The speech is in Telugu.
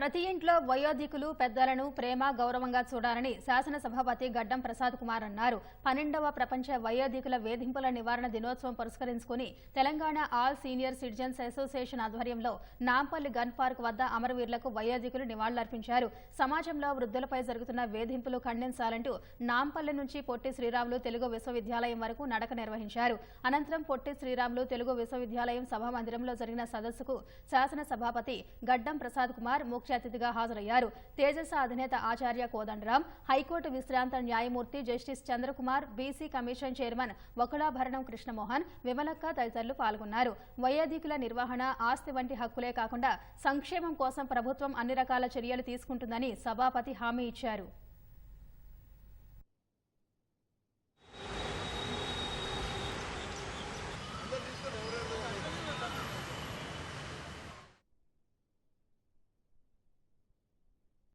ప్రతి ఇంట్లో వయోధికులు పెద్దలను ప్రేమ గౌరవంగా చూడాలని శాసనసభాపతి గడ్డం ప్రసాద్ కుమార్ అన్నారు. పన్నెండవ ప్రపంచ వయోధికుల వేధింపుల నివారణ దినోత్సవం పురస్కరించుకుని Telangana all senior citizens association ఆధ్వర్యంలో నాంపల్లి గన్ పార్క్ వద్ద అమరవీరులకు వయోధికులు నివాళులర్పించారు. సమాజంలో వృద్ధులపై జరుగుతున్న వేధింపులు ఖండించాలంటూ నాంపల్లి నుంచి పొట్టి శ్రీరాములు తెలుగు విశ్వవిద్యాలయం వరకు నడక నిర్వహించారు. అనంతరం పొట్టి శ్రీరాములు తెలుగు విశ్వవిద్యాలయం సభామందిరంలో జరిగిన సదస్సుకు శాసన సభాపతి గడ్డం ప్రసాద్ కుమార్ ముఖ్య అతిథిగా హాజరయ్యారు. తేజస అధినేత ఆచార్య కోదండరాం హైకోర్టు విశ్రాంత న్యాయమూర్తి justice Chandrakumar BC commission chairman Vakulabharanam Krishnamohan Vimalakka తదితరులు పాల్గొన్నారు. వయోధికుల నిర్వహణ ఆస్తి వంటి హక్కులే కాకుండా సంక్షేమం కోసం ప్రభుత్వం అన్ని రకాల చర్యలు తీసుకుంటుందని సభాపతి హామీ ఇచ్చారు.